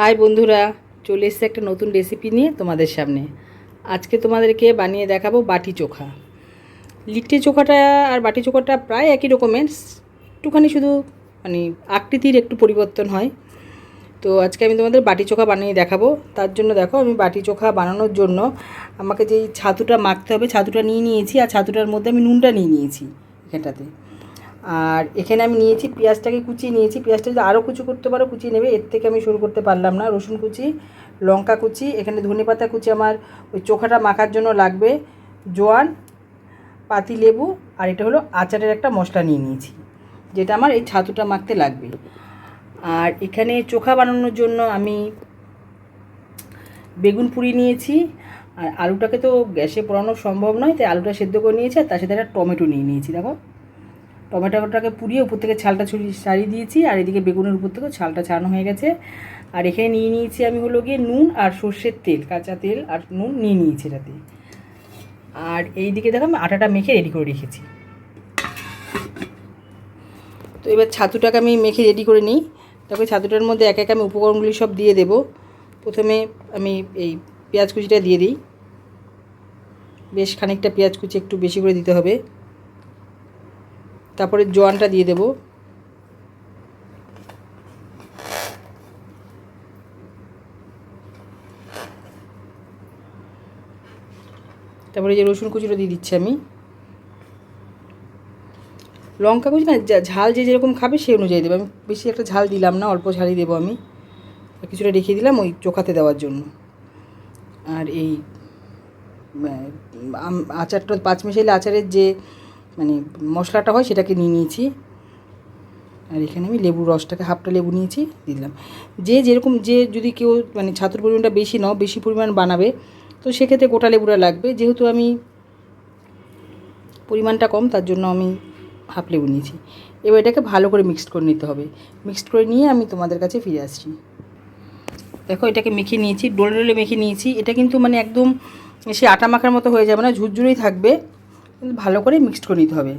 High বন্ধুরা, চলে এসেছে একটা নতুন রেসিপি নিয়ে তোমাদের সামনে। আজকে তোমাদেরকে বানিয়ে দেখাবো বাটি চোখা। লিট্টি চোখাটা আর বাটি চোখাটা প্রায় একই রকমের, একটুখানি শুধু মানে আকৃতির একটু পরিবর্তন হয়। তো আজকে আমি তোমাদের বাটি চোখা বানিয়ে দেখাবো। তার জন্য দেখো, আমি বাটি চোখা বানানোর জন্য আমাকে যেই ছাতুটা মাখতে হবে, ছাতুটা নিয়ে নিয়েছি। আর ছাতুটার মধ্যে আমি নুনটা নিয়ে নিয়েছি এখানটাতে। আর এখানে আমি নিয়েছি পেঁয়াজটাকে কুচিয়ে নিয়েছি। পেঁয়াজটা যদি আরও কুচি করতে পারো, কুচিয়ে নেবে। এর থেকে আমি শুরু করতে পারলাম না। রসুন কুচি, লঙ্কা কুচি, এখানে ধনে পাতা কুচি আমার ওই চোখাটা মাখার জন্য লাগবে। জোয়ান, পাতি লেবু আর এটা হলো আচারের একটা মশলা নিয়ে নিয়েছি, যেটা আমার এই ছাতুটা মাখতে লাগবে। আর এখানে চোখা বানানোর জন্য আমি বেগুন পুরি নিয়েছি। আর আলুটাকে তো গ্যাসে পোড়ানো সম্ভব নয়, তাই আলুটা সেদ্ধ করে নিয়েছি আর তার সাথে একটা টমেটো নিয়ে নিয়েছি, দেখো। টমেটোটাকে পুড়িয়ে উপর থেকে ছালটা ছড়িয়ে ছাড়িয়ে দিয়েছি, আর এদিকে বেগুনের উপর থেকেও ছালটা ছাড়ানো হয়ে গেছে। আর এখানে নিয়ে নিয়েছি আমি হলো গিয়ে নুন আর সর্ষের তেল, কাঁচা তেল আর নুন নিয়ে নিয়েছি এটাতে। আর এই দিকে দেখো আমি আটাটা মেখে রেডি করে রেখেছি। তো এবার ছাতুটাকে আমি মেখে রেডি করে নিই। তারপরে ছাতুটার মধ্যে এক এক আমি উপকরণগুলি সব দিয়ে দেব। প্রথমে আমি এই পেঁয়াজ কুচিটা দিয়ে দিই। বেশ খানিকটা পেঁয়াজ কুচি একটু বেশি করে দিতে হবে। তারপরে জোয়ানটা দিয়ে দেব। তারপরে যে রসুন কুচিটা দিয়ে দিচ্ছি আমি। লঙ্কা কুচি না ঝাল যে যেরকম খাবে সেই অনুযায়ী দেবো। আমি বেশি একটা ঝাল দিলাম না, অল্প ঝালই দেবো আমি। কিছুটা রেখে দিলাম ওই চোখাতে দেওয়ার জন্য। আর এই আচারটা পাঁচ মিশাইলে আচারের যে মানে মশলাটা হয় সেটাকে নিয়ে নিয়েছি। আর এখানে আমি লেবুর রসটাকে হাফটা লেবু নিয়েছি, দিয়ে দিলাম। যে যেরকম, যে যদি কেউ মানে ছাতুর পরিমাণটা বেশি নাও, বেশি পরিমাণ বানাবে, তো সেক্ষেত্রে গোটা লেবুটা লাগবে। যেহেতু আমি পরিমাণটা কম, তার জন্য আমি হাফ লেবু নিয়েছি। এবার এটাকে ভালো করে মিক্সড করে নিতে হবে। মিক্সড করে নিয়ে আমি তোমাদের কাছে ফিরে আসছি। দেখো, এটাকে মেখে নিয়েছি, ডোলে ডোলে মেখে নিয়েছি। এটা কিন্তু মানে একদম সে আটা মাখার মতো হয়ে যাবে না, ঝুরঝুরেই থাকবে। কিন্তু ভালো করে মিক্সড করে নিতে হবে।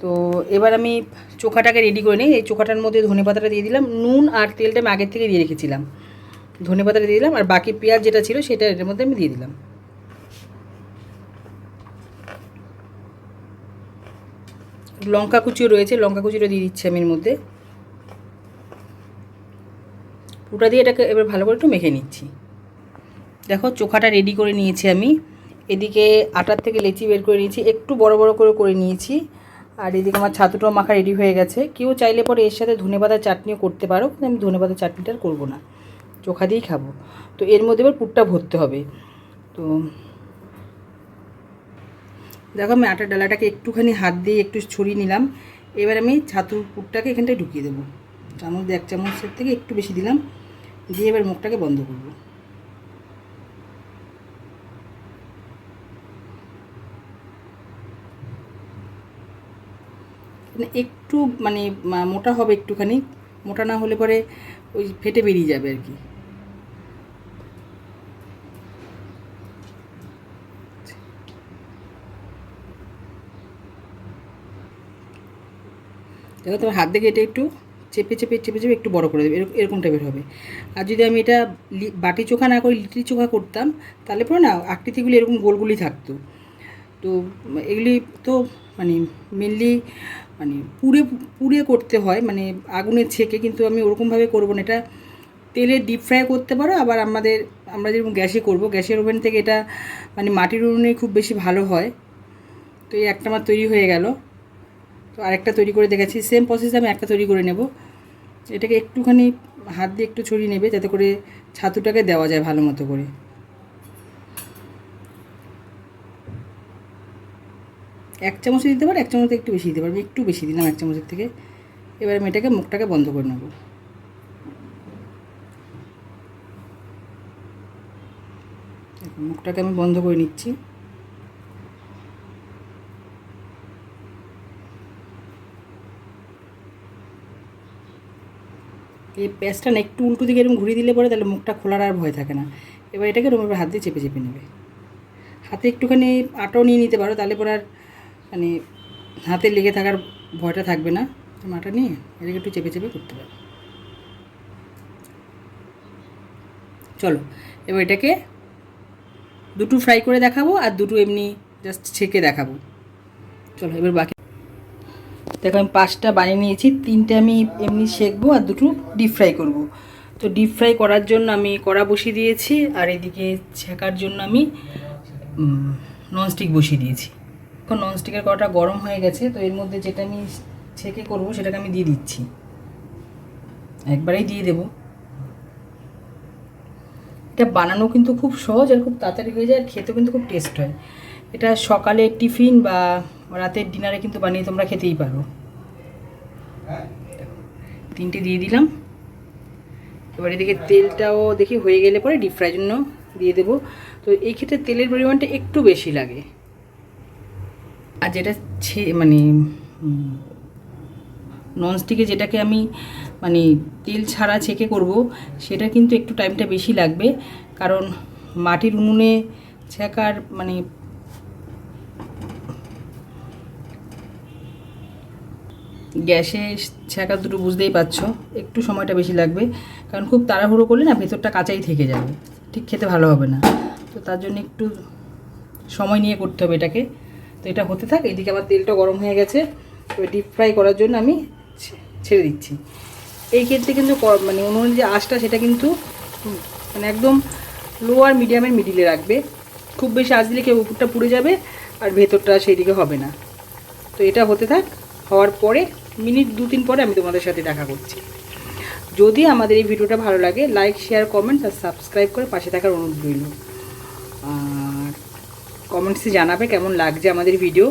তো এবার আমি চোখাটাকে রেডি করে নিই। এই চোখাটার মধ্যে ধনে পাতাটা দিয়ে দিলাম। নুন আর তেলটা আমি আগের থেকে দিয়ে রেখেছিলাম। ধনে পাতাটা দিয়ে দিলাম। আর বাকি পেঁয়াজ যেটা ছিল সেটা এর মধ্যে আমি দিয়ে দিলাম। লঙ্কা কুচিও রয়েছে। লঙ্কা কুচিটা দিয়ে দিচ্ছি আমি এর মধ্যে। পুটা দিয়ে এটাকে এবার ভালো করে একটু মেখে নিচ্ছি। দেখো, চোখাটা রেডি করে নিয়েছি আমি। এদিকে আটার থেকে লেচি বের করে নিয়েছি, একটু বড় বড় করে করে নিয়েছি। আর এদিকে আমার ছাতুটাও মাখা রেডি হয়ে গেছে। কেউ চাইলে পরে এর সাথে ধনেপাতার চাটনিও করতে পারো, কিন্তু আমি ধনেপাতার চাটনিটা করব না। চোখা দিয়েই খাব। তো এর মধ্যে এবার পুরটা ভরতে হবে। তো দেখো আমি আটার ডালাটাকে একটুখানি হাত দিয়ে একটু ছড়িয়ে নিলাম। এবার আমি ছাতুর পুরটাকে এখানটায় ঢুকিয়ে দেবো। চামচ এক চামচের থেকে একটু বেশি দিলাম। দিয়ে এবার মুখটাকে বন্ধ করব। একটু মানে মোটা হবে একটুখানি, মোটা না হলে পরে ওই ফেটে বেরিয়ে যাবে আর কি। দেখো তোমার হাত দেখে এটা একটু চেপে চেপে চেপে চেপে একটু বড় করে দেবে এরকম টাইপের হবে। আর যদি আমি এটা বাটি চোখা না করে, লিট্টি চোখা করতাম, তাহলে পরে না আকৃতিগুলি এরকম গোলগুলি থাকতো। তো, এগুলি তো মানে মেনলি মানে পুড়ে পুড়ে করতে হয় মানে আগুনে ছেঁকে কিন্তু আমি ওরকমভাবে করব না। এটা তেলে ডিপ ফ্রাই করতে পারো, আবার আমাদের, আমরা যেরকম গ্যাসে করব, গ্যাসের ওভেন থেকে এটা মানে মাটির উনুনে খুব বেশি ভালো হয়। তো এই একটা আমার তৈরি হয়ে গেল। তো আরেকটা তৈরি করে দেখেছি সেম প্রসেসে আমি একটা তৈরি করে নেব। এটাকে একটুখানি হাত দিয়ে একটু ছড়িয়ে নেবে, যাতে করে ছাতুটাকে দেওয়া যায় ভালো মতো করে। এক চামচ দিতে পারো, এক চামচ একটু বেশি দিতে পারবে, একটু বেশি দিলাম এক চামচের থেকে। এবার আমি এটাকে মুখটাকে বন্ধ করে নেব। মুখটাকে আমি বন্ধ করে নিচ্ছি। এই পেঁয়াজটা না একটু উল্টো দিকে এরকম ঘুরিয়ে দিলে পরে তাহলে মুখটা খোলার আর ভয় থাকে না। এবার এটাকে এবার হাত দিয়ে চেপে চেপে নেবে। হাতে একটুখানি আটাও নিয়ে নিতে পারো, তাহলে পরে আর মানে হাতে লেগে থাকার ভয়টা থাকবে না মাটা নিয়ে এটাকে একটু চেপে চেপে করতে পারো চলো, এবার এটাকে দুটো ফ্রাই করে দেখাবো আর দুটো এমনি জাস্ট ছেঁকে দেখাবো। চলো, এবার বাকি দেখো আমি পাঁচটা বানিয়ে নিয়েছি, তিনটে আমি এমনি শেখবো আর দুটো ডিপ ফ্রাই করব। তো ডিপ ফ্রাই করার জন্য আমি কড়া বসিয়ে দিয়েছি আর এদিকে ছেঁকার জন্য আমি ননস্টিক বসিয়ে দিয়েছি। এখন ননস্টিকের কড়াটা গরম হয়ে গেছে, তো এর মধ্যে যেটা আমি ছেঁকে করব সেটাকে আমি দিয়ে দিচ্ছি। একবারেই দিয়ে দেবো। এটা বানানো কিন্তু খুব সহজ আর খুব তাড়াতাড়ি হয়ে যায়, আর খেতেও কিন্তু খুব টেস্ট হয়। এটা সকালে টিফিন বা রাতের ডিনারে কিন্তু বানিয়ে তোমরা খেতেই পারো। তিনটে দিয়ে দিলাম। এবার এদিকে তেলটাও দেখি হয়ে গেলে পরে ডিপ ফ্রাই জন্য দিয়ে দেবো। তো এই ক্ষেত্রে তেলের পরিমাণটা একটু বেশি লাগে। আর যেটা ছে মানে ননস্টিকে যেটাকে আমি মানে তেল ছাড়া ছেঁকে করব, সেটা কিন্তু একটু টাইমটা বেশি লাগবে। কারণ মাটির উনুনে ছেঁকার মানে গ্যাসে ছেঁকা দুটো বুঝতেই পারছ, একটু সময়টা বেশি লাগবে। কারণ খুব তাড়াহুড়ো করলে না ভেতরটা কাঁচাই থেকে যাবে। ঠিক খেতে ভালো হবে না। তো তার জন্য একটু সময় নিয়ে করতে হবে এটাকে। তো এটা হতে থাক, এদিকে আমার তেলটা গরম হয়ে গেছে, তো ডিপ ফ্রাই করার জন্য আমি ছেড়ে দিচ্ছি। এই ক্ষেত্রে কিন্তু মানে উনুনের যে আঁচটা, সেটা কিন্তু মানে একদম লো আর মিডিয়ামের মিডিলে রাখবে। খুব বেশি আঁচ দিলে কেউ উপরটা পুড়ে যাবে, আর ভেতরটা সেই দিকে হবে না। তো এটা হতে থাক, হওয়ার পরে মিনিট দু তিন পরে আমি তোমাদের সাথে দেখা করছি। যদি আমাদের এই ভিডিওটা ভালো লাগে লাইক শেয়ার কমেন্ট আর সাবস্ক্রাইব করে পাশে থাকার অনুরোধ রইল। কমেন্টসে জানাবে কেমন লাগছে আমাদের ভিডিও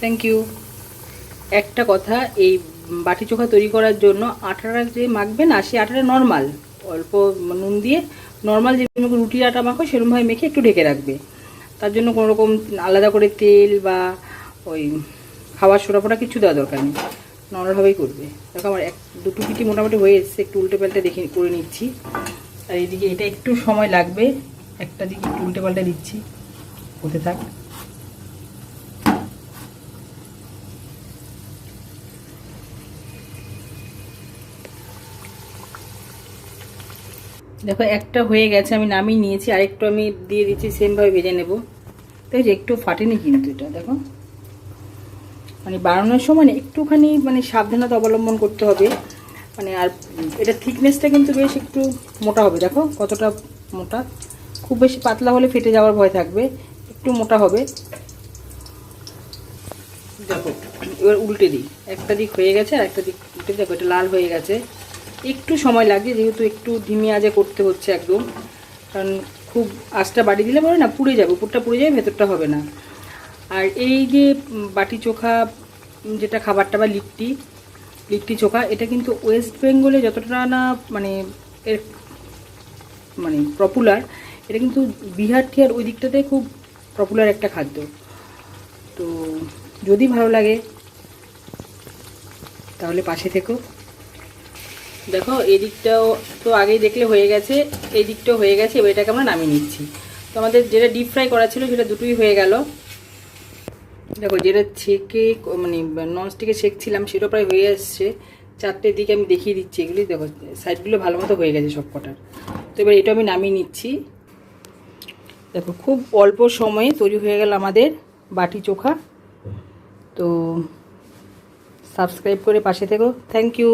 থ্যাংক ইউ একটা কথা, এই বাটি চোখা তৈরি করার জন্য আটাটা যে মাখবে না, সে আটাটা নর্মাল অল্প নুন দিয়ে নর্মাল যে রুটির আটা মাখো সেরকমভাবে মেখে একটু ঢেকে রাখবে। তার জন্য কোনো রকম আলাদা করে তেল বা ওই খাবার সোডা কিছু দেওয়া দরকার নেই। নর্মালভাবেই করবে। দেখো আমার এক দুটো পিটি মোটামুটি হয়ে এসছে, একটু উল্টে পাল্টে দেখে করে নিচ্ছি। আর এইদিকে এটা একটু সময় লাগবে, একটা দিকে একটু উল্টে পাল্টে দিচ্ছি। হতে থাক। দেখো, একটা হয়ে গেছে, আমি নামিয়ে নিয়েছি, আরেকটু আমি দিয়ে দিচ্ছি, সেমভাবে ভেজে নেব। দেখো একটু ফাটেনি কিন্তু এটা, দেখো। মানে বানানোর সময় একটুখানি মানে সাবধানতা অবলম্বন করতে হবে। মানে আর এটা থিকনেসটা কিন্তু বেশ একটু মোটা হবে, দেখো, কতটা মোটা। খুব বেশি পাতলা হলে ফেটে যাওয়ার ভয় থাকবে। একটু মোটা হবে। দেখো, এবার উল্টে দিই। একটা দিক হয়ে গেছে আর একটা দিক উল্টে দেখো, এটা লাল হয়ে গেছে। একটু সময় লাগছে যেহেতু একটু ধিমি আজে করতে হচ্ছে একদম। কারণ খুব আঁচটা বাড়ি দিলে পরে না পুড়ে যাবে, উপরটা পুড়ে যাবে, ভেতরটা হবে না। আর এই যে বাটি চোখা, যেটা খাবারটা বা লিট্টি লিট্টি চোখা, এটা কিন্তু ওয়েস্ট বেঙ্গলে যতটা না মানে এর মানে পপুলার এটা কিন্তু বিহার টিহার ওই দিকটাতে খুব পপুলার একটা খাদ্য। তো যদি ভালো লাগে, তাহলে পাশে থেকো। দেখো এই দিকটাও তো আগেই দেখলে হয়ে গেছে এই দিকটাও হয়ে গেছে, এবার এটাকে আমরা নামিয়ে নিচ্ছি। তো আমাদের যেটা ডিপ ফ্রাই করা ছিল, সেটা দুটোই হয়ে গেল। দেখো, যেটা ছেঁকে মানে ননস্টিকে ছেঁকছিলাম, সেটা প্রায় হয়ে আসছে চারটের দিকে আমি দেখিয়ে দিচ্ছি এগুলি। দেখো সাইডগুলো ভালো মতো হয়ে গেছে সব কটার তো এবার এটা আমি নামিয়ে নিচ্ছি। দেখো, খুব অল্প সময়ে তৈরি হয়ে গেল আমাদের বাটি চোখা। তো সাবস্ক্রাইব করে পাশে থেকো। Thank you